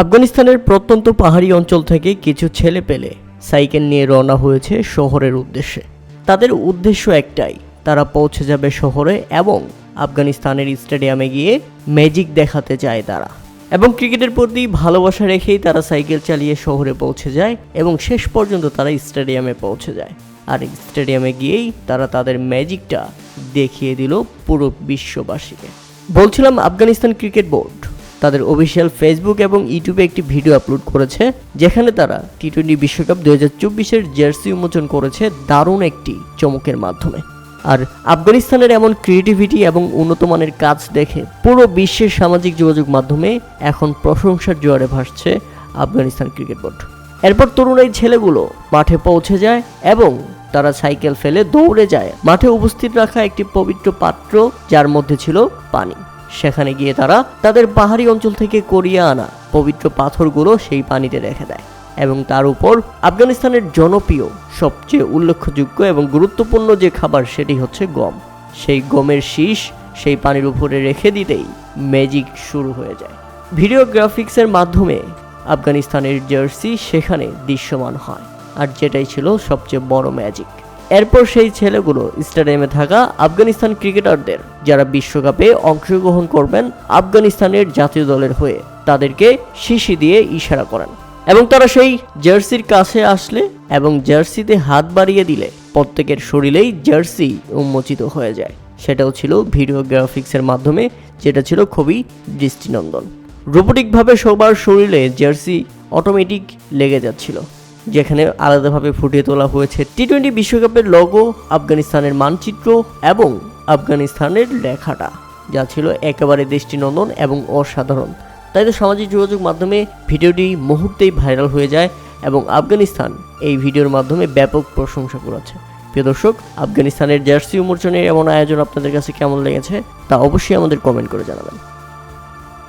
আফগানিস্তানের প্রত্যন্ত পাহাড়ি অঞ্চল থেকে কিছু ছেলে পেলে সাইকেল নিয়ে রওনা হয়েছে শহরের উদ্দেশ্যে। তাদের উদ্দেশ্য একটাই, তারা পৌঁছে যাবে শহরে এবং আফগানিস্তানের স্টেডিয়ামে গিয়ে ম্যাজিক দেখাতে চায় তারা। এবং ক্রিকেটের প্রতি ভালোবাসা রেখেই তারা সাইকেল চালিয়ে শহরে পৌঁছে যায় এবং শেষ পর্যন্ত তারা স্টেডিয়ামে পৌঁছে যায়। আর স্টেডিয়ামে গিয়েই তারা তাদের ম্যাজিকটা দেখিয়ে দিল পুরো বিশ্ববাসীকে। বলছিলাম আফগানিস্তান ক্রিকেট বোর্ড। তাদের অফিসিয়াল ফেসবুক এবং ইউটিউবে একটি ভিডিও আপলোড করেছে, যেখানে তারা টি টোয়েন্টি বিশ্বকাপ দু হাজার চব্বিশের জার্সি উন্মোচন করেছে দারুণ একটি চমকের মাধ্যমে। আর আফগানিস্তানের এমন ক্রিয়েটিভিটি এবং উন্নত মানের কাজ দেখে পুরো বিশ্বের সামাজিক যোগাযোগ মাধ্যমে এখন প্রশংসার জোয়ারে ভাসছে আফগানিস্তান ক্রিকেট বোর্ড। এরপর তরুণ এই ছেলেগুলো মাঠে পৌঁছে যায় এবং তারা সাইকেল ফেলে দৌড়ে যায়। মাঠে উপস্থিত রাখা একটি পবিত্র পাত্র, যার মধ্যে ছিল পানি। সেখানে গিয়ে তারা তাদের পাহাড়ি অঞ্চল থেকে করিয়ে আনা পবিত্র পাথরগুলো সেই পানিতে রেখে দেয় এবং তার উপর আফগানিস্তানের জনপ্রিয়, সবচেয়ে উল্লেখযোগ্য এবং গুরুত্বপূর্ণ যে খাবার সেটি হচ্ছে গম। সেই গমের শীষ সেই পানির উপরে রেখে দিতেই ম্যাজিক শুরু হয়ে যায়। ভিডিও গ্রাফিক্সের মাধ্যমে আফগানিস্তানের জার্সি সেখানে দৃশ্যমান হয়, আর যেটাই ছিল সবচেয়ে বড় ম্যাজিক এরপর সেই ছেলেগুলো স্টেডিয়ামে থাকা আফগানিস্তান ক্রিকেটারদের, যারা বিশ্বকাপে অংশগ্রহণ করবেন আফগানিস্তানের জাতীয় দলের হয়ে, তাদেরকে শিশি দিয়ে ইশারা করেন। এবং তারা সেই জার্সির কাছে আসলে এবং জার্সিতে হাত বাড়িয়ে দিলে প্রত্যেকের শরীরেই জার্সি উন্মোচিত হয়ে যায়। সেটাও ছিল ভিডিও গ্রাফিক্সের মাধ্যমে, যেটা ছিল খুবই দৃষ্টিনন্দন। রোবোটিকভাবে সবার শরীরে জার্সি অটোমেটিক লেগে যাচ্ছিল। যেখানে আলাদাভাবে ফুটিয়ে তোলা হয়েছে টি টোয়েন্টি বিশ্বকাপের লগো আফগানিস্তানের মানচিত্র এবং আফগানিস্তানের লেখাটা, যা ছিল একেবারে দৃষ্টিনন্দন এবং অসাধারণ। তাই তো সামাজিক যোগাযোগ মাধ্যমে ভিডিওটি মুহূর্তেই ভাইরাল হয়ে যায় এবং আফগানিস্তান এই ভিডিওর মাধ্যমে ব্যাপক প্রশংসা করেছে। প্রিয় দর্শক, আফগানিস্তানের জার্সি উন্মোচনের এমন আয়োজন আপনাদের কাছে কেমন লেগেছে তা অবশ্যই আমাদের কমেন্ট করে জানাবেন।